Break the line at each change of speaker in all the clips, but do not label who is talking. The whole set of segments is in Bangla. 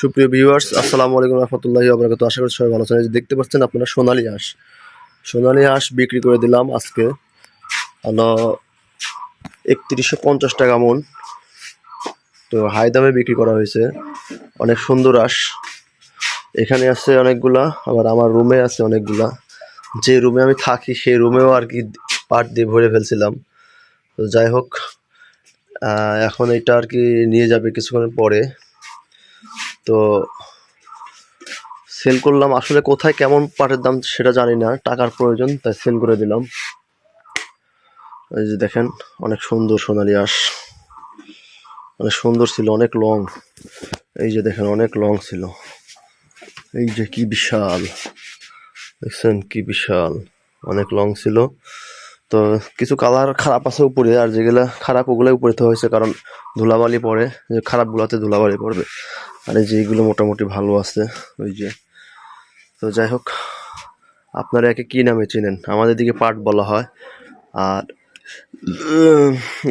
সুপ্রিয় ভিউয়ার্স আসসালামু আলাইকুম রহমতুল্লাহি আবরাকাত আশা করি সবাই ভালো আছেন। দেখতে পাচ্ছেন আপনারা সোনালী হাঁস। সোনালী হাঁস বিক্রি করে দিলাম আজকে। হলো একত্রিশশো পঞ্চাশ টাকা মন। তো হাই দামে বিক্রি করা হয়েছে। অনেক সুন্দর হাঁস। এখানে আছে অনেকগুলা, আবার আমার রুমে আছে অনেকগুলা। যে রুমে আমি থাকি, সেই রুমেও আর কি পাট দিয়ে ভরে ফেলছিলাম। তো যাই হোক এখন এটা আর কি নিয়ে যাবে কিছুক্ষণ পরে। তো সেল করলাম। আসলে কোথায় কেমন পাটের দাম সেটা জানি না, টাকার প্রয়োজন, তাই সেল করে দিলাম। এই যে দেখেন, অনেক সুন্দর সোনালি আঁশ। অনেক সুন্দর ছিল, অনেক লং এই যে দেখেন, অনেক লং ছিল। এই যে কি বিশাল। দেখছেন কি বিশাল। অনেক লং ছিল। তো কিছু কালার খারাপ আছে উপরে, আর যেগুলা খারাপ ওগুলো উপরে হয়েছে, কারণ ধুলাবালি পড়ে। যে খারাপগুলোতে ধুলাবালি পড়বে। আর এই যে মোটামুটি ভালো আছে, ওই যে। তো যাই হোক, আপনারা একে কী নামে চেনেন? আমাদের দিকে পাট বলা হয়। আর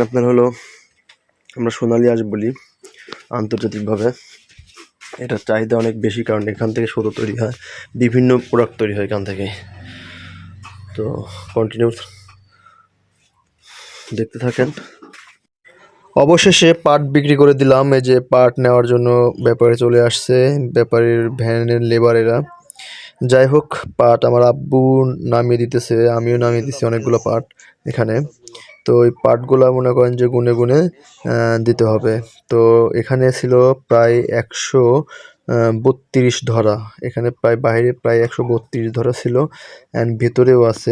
আপনার হলো, আমরা সোনালি আঁশ বলি, আন্তর্জাতিকভাবে। এটার চাহিদা অনেক বেশি, কারণ এখান থেকে সুতো তৈরি হয়, বিভিন্ন প্রোডাক্ট তৈরি হয় এখান থেকে। তো কন্টিনিউ দেখতে থাকেন। অবশেষে পাট বিক্রি করে দিলাম। এই যে পাট নেওয়ার জন্য ব্যাপারে চলে আসছে, ব্যাপারের ভ্যানের লেবারেরা। যাই হোক, পাট আমার আব্বু নামিয়ে দিতেছে, আমিও নামিয়ে দিছি অনেকগুলো পাট এখানে। তো ওই পাটগুলো মনে করেন যে গুনে গুনে দিতে হবে। তো এখানে ছিল প্রায় একশো বত্রিশ ধরা। এখানে প্রায় বাইরে প্রায় একশো বত্রিশ ধরা ছিল। অ্যান্ড ভেতরেও আছে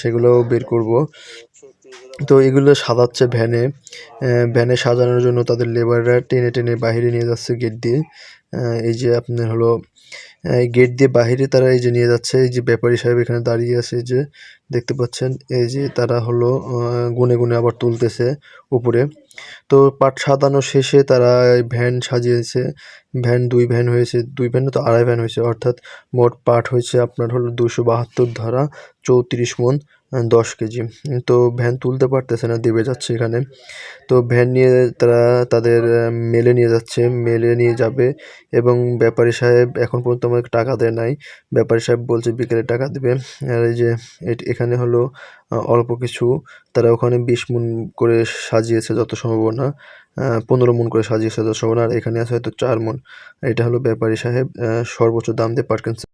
সেগুলোও বের করব। তো এগুলো সাজাচ্ছে ভ্যানে ভ্যানে সাজানোর জন্য তাদের লেবাররা টেনে টেনে বাইরে নিয়ে যাচ্ছে গেট দিয়ে। এই যে আপনার হলো এই গেট দিয়ে বাইরে তারা এই যে নিয়ে যাচ্ছে, এই যে ব্যাপারী সাহেব এখানে দাঁড়িয়ে আছে যে দেখতে পাচ্ছেন, এই যে তারা হলো গুনে গুনে আবার তুলতেছে উপরে। তো পাট সাজানো শেষে তারা ভ্যান সাজিয়েছে, ভ্যান দুই ভ্যান হয়েছে, দুই ভ্যান তো আড়াই ভ্যান হয়েছে, অর্থাৎ মোট পাট হয়েছে আপনার হলো দুশো বাহাত্তর ধরা চৌত্রিশ মন। দশ কেজি। তো ভ্যান তুলতে পারতেছে না, দেবে যাচ্ছে এখানে। তো ভ্যান নিয়ে তারা তাদের মেলে নিয়ে যাচ্ছে, মেলে নিয়ে যাবে এবং ব্যাপারী সাহেব এখন পর্যন্ত আমাকে টাকা দেয় নাই। ব্যাপারী সাহেব বলছে, বিকেলে টাকা দেবে। আর এই যে এখানে হলো অল্প কিছু। তারা ওখানে বিশ মন করে সাজিয়েছে যত সম্ভাবনা পনেরো মন করে সাজিয়েছে যত সম্ভাবনা আর এখানে আছে হয়তো চার মন। এটা হলো ব্যাপারী সাহেব সর্বোচ্চ দাম দিয়ে পাট কিনছে।